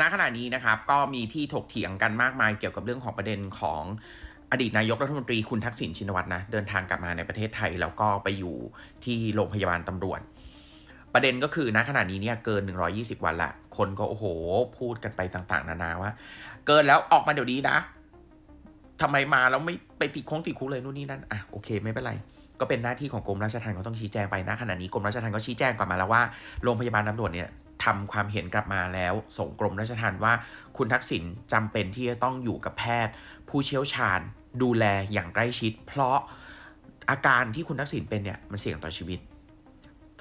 ณขณะนี้นะครับก็มีที่ถกเถียงกันมากมายเกี่ยวกับเรื่องของประเด็นของอดีตนายกรัฐมนตรีคุณทักษิณชินวัตรนะเดินทางกลับมาในประเทศไทย แล้วก็ไปอยู่ที่โรงพยาบาลตำรวจ ประเด็นก็คือณขณะนี้เนี่ยเกิน 120 วันละ คนก็โอ้โห พูดกันไปต่างๆ นานาว่า เกินแล้วออกมาเดี๋ยวนี้นะ ทำไมมาแล้วไม่ไปติดคงติดคุกเลยนู่นนี่นั่นอะโอเคไม่เป็นไร ก็เป็นหน้าที่ของกรมราชทัณฑ์เขาต้องชี้แจงไปนะขณะนี้กรมราชทัณฑ์ก็ชี้แจงกลับมาแล้วว่าโรงพยาบาลตำรวจเนี่ยทำความเห็นกลับมาแล้ว ส่งกรมราชทัณฑ์ว่า คุณทักษิณจำเป็นที่จะต้องอยู่กับแพทย์ ผู้เชี่ยวชาญ ดูแลอย่างใกล้ชิด เพราะอาการที่คุณทักษิณเป็นเนี่ยมันเสี่ยงต่อชีวิต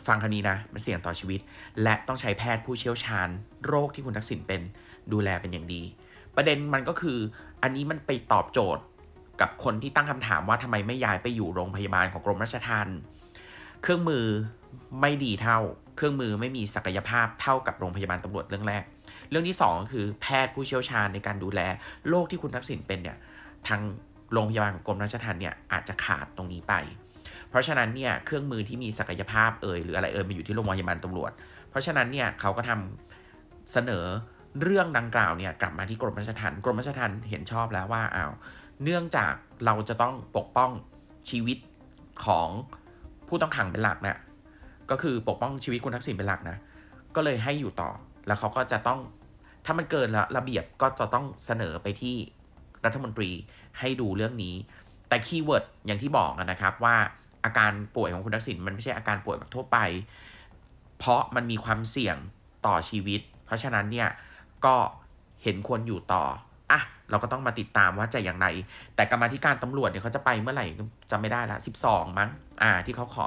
ฟังคันนี้นะมันเสี่ยงต่อชีวิต และต้องใช้แพทย์ผู้เชี่ยวชาญ โรคที่คุณทักษิณเป็น ดูแลเป็นอย่างดี ประเด็นมันก็คือ อันนี้มันไปตอบโจทย์กับคนที่ตั้งคำถามว่าทำไมไม่ย้ายไปอยู่โรงพยาบาลของกรมราชทัณฑ์เครื่องมือไม่ดีเท่า เครื่องมือไม่มีศักยภาพเท่ากับโรงพยาบาลตำรวจเรื่องแรก เรื่องที่สองคือแพทย์ผู้เชี่ยวชาญในการดูแลโรคที่คุณทักษิณเป็นเนี่ยทางโรงพยาบาลของกรมราชทัณฑ์เนี่ยอาจจะขาดตรงนี้ไป เพราะฉะนั้นเนี่ยเครื่องมือที่มีศักยภาพเอ่ยหรืออะไรเอ่ยมาอยู่ที่โรงพยาบาลตำรวจ เพราะฉะนั้นเนี่ยเขาก็ทำเสนอ เรื่องดังกล่าวเนี่ยกลับมาที่กรมราชทัณฑ์กรมราชทัณฑ์เห็นชอบแล้วว่าอ้าวเนื่องจากเราจะต้องปกป้องชีวิตของผู้ต้องขังเป็นหลักนะก็คือปกป้องชีวิตคุณทักษิณเป็นหลักนะก็เลยให้อยู่ต่อแล้วเขาก็จะต้องถ้ามันเกินละระเบียบก็จะต้องเสนอไปที่รัฐมนตรีให้ดูเรื่องนี้ แต่คีย์เวิร์ดอย่างที่บอกนะครับว่าอาการป่วยของคุณทักษิณมันไม่ใช่อาการป่วยแบบทั่วไป เพราะมันมีความเสี่ยงต่อชีวิต เพราะฉะนั้นเนี่ย ก็เห็นควรอยู่ต่ออะเราก็ต้องมาติดตามว่าจะอย่างไร แต่กรรมาธิการตำรวจเนี่ยเขาจะไปเมื่อไหร่จำไม่ได้ละ12 มั้งอ่าที่เขาขอ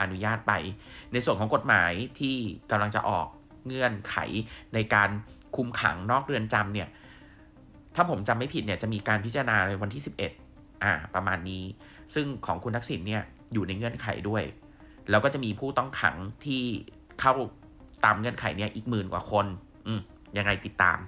อนุญาตไป ในส่วนของกฎหมายที่กำลังจะออกเงื่อนไขในการคุมขังนอกเรือนจำเนี่ย ถ้าผมจำไม่ผิดเนี่ยจะมีการพิจารณาในวันที่ 11อ่าประมาณนี้ ซึ่งของคุณทักษิณเนี่ยอยู่ในเงื่อนไขด้วย แล้วก็จะมีผู้ต้องขังที่เข้าตามเงื่อนไขเนี่ยอีกหมื่นกว่าคน อืม ยังไงติดตาม